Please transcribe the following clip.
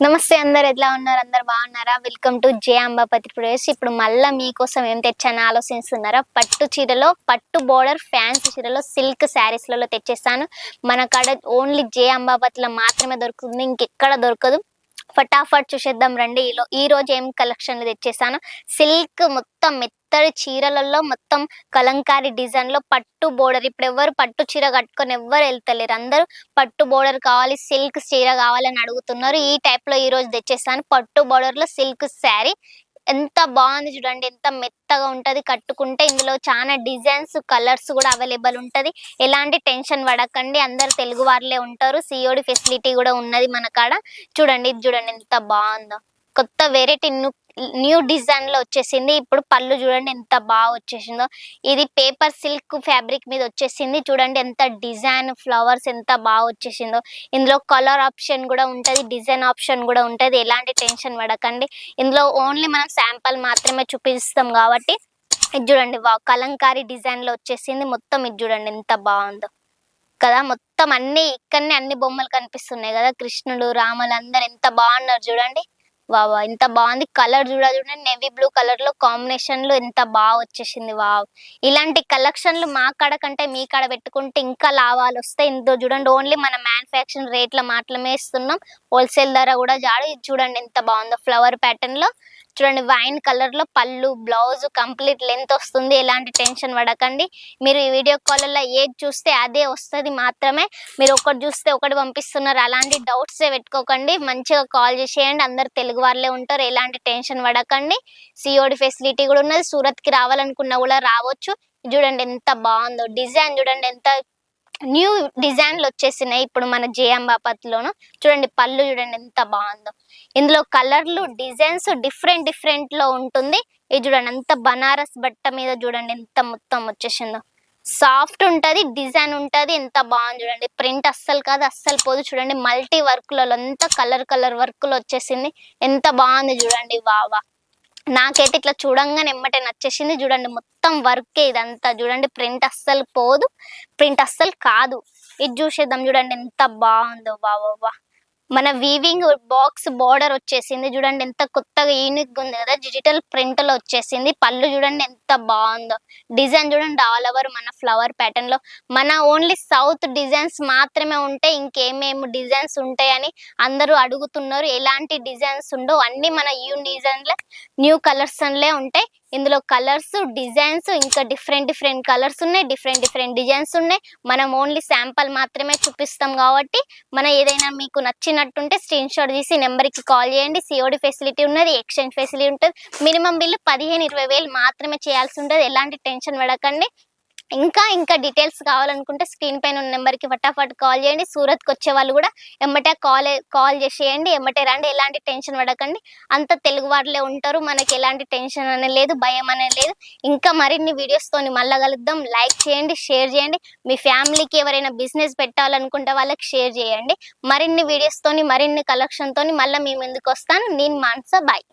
నమస్తే అందరు ఎట్లా ఉన్నారు? అందరు బాగున్నారా? Welcome to J Ambapati Pradesh ఇప్పుడు మళ్ళీ మీకోసం ఏం తెచ్చాను ఆలోచిస్తున్నారా? పట్టు చీరలో పట్టు బోర్డర్ ఫ్యాన్సీ చీరలో సిల్క్ శారీస్లలో తెచ్చేస్తాను. మన కాడ ఓన్లీ జే అంబాపతిలో మాత్రమే దొరుకుతుంది ఇంకెక్కడ దొరకదు. ఫటాఫట్ చూసేద్దాం రండి. ఈలో ఈ రోజు ఏం కలెక్షన్ తెచ్చేసాను? సిల్క్ మొత్తం మెత్తడి చీరలలో మొత్తం కలంకారీ డిజైన్లో పట్టు బోర్డర్. ఇప్పుడు ఎవరు పట్టు చీర కట్టుకొని ఎవ్వరు వెళ్తలేరు. అందరూ పట్టు బోర్డర్ కావాలి సిల్క్ చీర కావాలని అడుగుతున్నారు. ఈ టైప్లో ఈ రోజు తెచ్చేసాను. పట్టు బోర్డర్లో సిల్క్ శారీ. ఎంత బాగుంది చూడండి ఎంత మెత్తగా ఉంటది. కట్టుకుంటే ఇందులో చాలా డిజైన్స్ కలర్స్ కూడా అవైలబుల్ ఉంటది. ఎలాంటి టెన్షన్ పడకండి. అందరు తెలుగు వాళ్ళే ఉంటారు. సిఓడి ఫెసిలిటీ కూడా ఉన్నది మన కాడ. చూడండి ఇది చూడండి ఎంత బాగుందో. కొత్త వెరైటీ న్యూ డిజైన్లో వచ్చేసింది. ఇప్పుడు పళ్ళు చూడండి ఎంత బాగా వచ్చేసిందో. ఇది పేపర్ సిల్క్ ఫ్యాబ్రిక్ మీద వచ్చేసింది. చూడండి ఎంత డిజైన్ ఫ్లవర్స్ ఎంత బాగా వచ్చేసిందో. ఇందులో కలర్ ఆప్షన్ కూడా ఉంటది డిజైన్ ఆప్షన్ కూడా ఉంటుంది. ఎలాంటి టెన్షన్ పడకండి. ఇందులో ఓన్లీ మనం శాంపుల్ మాత్రమే చూపిస్తాం కాబట్టి. ఇది చూడండి వా కలంకారీ డిజైన్లో వచ్చేసింది. మొత్తం ఇది చూడండి ఎంత బాగుందో. కదా మొత్తం అన్ని ఇక్కడనే అన్ని బొమ్మలు కనిపిస్తున్నాయి కదా. కృష్ణుడు రాములు అందరు ఎంత బాగున్నారు చూడండి. వావ్ ఎంత బాగుంది కలర్ చూడ చూడండి నేవీ బ్లూ కలర్లో కాంబినేషన్లో ఎంత బాగా వచ్చేసింది వావ్. ఇలాంటి కలెక్షన్లు మా కాడ కంటే మీ కాడ పెట్టుకుంటే ఇంకా లాభాలు వస్తాయి. ఇందులో చూడండి ఓన్లీ మన మ్యానుఫ్యాక్చరింగ్ రేట్ల మాత్రమే ఇస్తున్నాం. హోల్సేల్ ధర కూడా జాడు ఇది చూడండి ఎంత బాగుందో ఫ్లవర్ ప్యాటర్న్లో చూడండి వైన్ కలర్లో పళ్ళు బ్లౌజ్ కంప్లీట్ లెంత్ వస్తుంది. ఎలాంటి టెన్షన్ పడకండి. మీరు ఈ వీడియో కాల్లో ఏది చూస్తే అదే వస్తుంది మాత్రమే. మీరు ఒకటి చూస్తే ఒకటి పంపిస్తున్నారు. అలాంటి డౌట్స్ పెట్టుకోకండి. మంచిగా కాల్ చేసేయండి. అందరు తెలుగు వాళ్ళే ఉంటారు. ఎలాంటి టెన్షన్ పడకండి. సిఓడి ఫెసిలిటీ కూడా ఉన్నది. సూరత్కి రావాలనుకున్నా కూడా రావచ్చు. చూడండి ఎంత బాగుందో. డిజైన్ చూడండి ఎంత న్యూ డిజైన్లు వచ్చేసినాయి. ఇప్పుడు మన జేఎం బాపత్లోను చూడండి పళ్ళు చూడండి ఎంత బాగుందో. ఇందులో కలర్లు డిజైన్స్ డిఫరెంట్ డిఫరెంట్లో ఉంటుంది. ఇది చూడండి ఎంత బనారస్ బట్ట మీద చూడండి ఎంత మొత్తం వచ్చేసిందో. సాఫ్ట్ ఉంటది డిజైన్ ఉంటది ఎంత బాగుంది చూడండి. ప్రింట్ అస్సలు కాదు అస్సలు పోదు చూడండి. మల్టీ వర్క్లలో అంతా కలర్ కలర్ వర్క్లు వచ్చేసింది. ఎంత బాగుంది చూడండి వావా. నాకైతే ఇట్లా చూడంగానే ఎమ్మటే నచ్చేసింది. చూడండి మొత్తం వర్కే ఇదంతా. చూడండి ప్రింట్ అస్సలు పోదు. ప్రింట్ అస్సలు కాదు. ఇది చూసేద్దాం. చూడండి ఎంత బాగుందో. బాబా మన వీవింగ్ బాక్స్ బార్డర్ వచ్చేసింది. చూడండి ఎంత కొత్తగా యూనిక్ ఉంది కదా. డిజిటల్ ప్రింట్లో వచ్చేసింది. పళ్ళు చూడండి ఎంత బాగుందో. డిజైన్ చూడండి ఆల్ ఓవర్ మన ఫ్లవర్ ప్యాటర్న్లో. మన ఓన్లీ సౌత్ డిజైన్స్ మాత్రమే ఉంటాయి ఇంకేమేమి డిజైన్స్ ఉంటాయని అందరూ అడుగుతున్నారు. ఎలాంటి డిజైన్స్ ఉండవు. అన్ని మన యూ డిజైన్లే న్యూ కలర్స్ లే ఉంటాయి. ఇందులో కలర్స్ డిజైన్స్ ఇంకా డిఫరెంట్ డిఫరెంట్ కలర్స్ ఉన్నాయి డిఫరెంట్ డిఫరెంట్ డిజైన్స్ ఉన్నాయి. మనం ఓన్లీ శాంపుల్ మాత్రమే చూపిస్తాం కాబట్టి మన ఏదైనా మీకు నచ్చినట్టుంటే స్క్రీన్ షాట్ తీసి నెంబర్కి కాల్ చేయండి. సిఓడి ఫెసిలిటీ ఉన్నది ఎక్స్చేంజ్ ఫెసిలిటీ ఉంటుంది. మినిమం బిల్లు పదిహేను ఇరవై వేలు మాత్రమే చేయాల్సి ఉంటుంది. ఎలాంటి టెన్షన్ పడకండి. ఇంకా ఇంకా డీటెయిల్స్ కావాలనుకుంటే స్క్రీన్ పైన ఉన్న నెంబర్కి ఫటాఫట్ కాల్ చేయండి. సూరత్కి వచ్చే వాళ్ళు కూడా ఎమ్మటే కాల్ కాల్ చేసేయండి. ఎమ్మటే రండి. ఎలాంటి టెన్షన్ పడకండి. అంత తెలుగు వాళ్ళే ఉంటారు. మనకి ఎలాంటి టెన్షన్ అనే లేదు భయం అనేది లేదు. ఇంకా మరిన్ని వీడియోస్తోని మళ్ళా కలుద్దాం. లైక్ చేయండి షేర్ చేయండి. మీ ఫ్యామిలీకి ఎవరైనా బిజినెస్ పెట్టాలనుకుంటే వాళ్ళకి షేర్ చేయండి. మరిన్ని వీడియోస్తోని మరిన్ని కలెక్షన్తో మళ్ళీ మీ ముందుకు వస్తాను. నేను మాన్సా బాయ్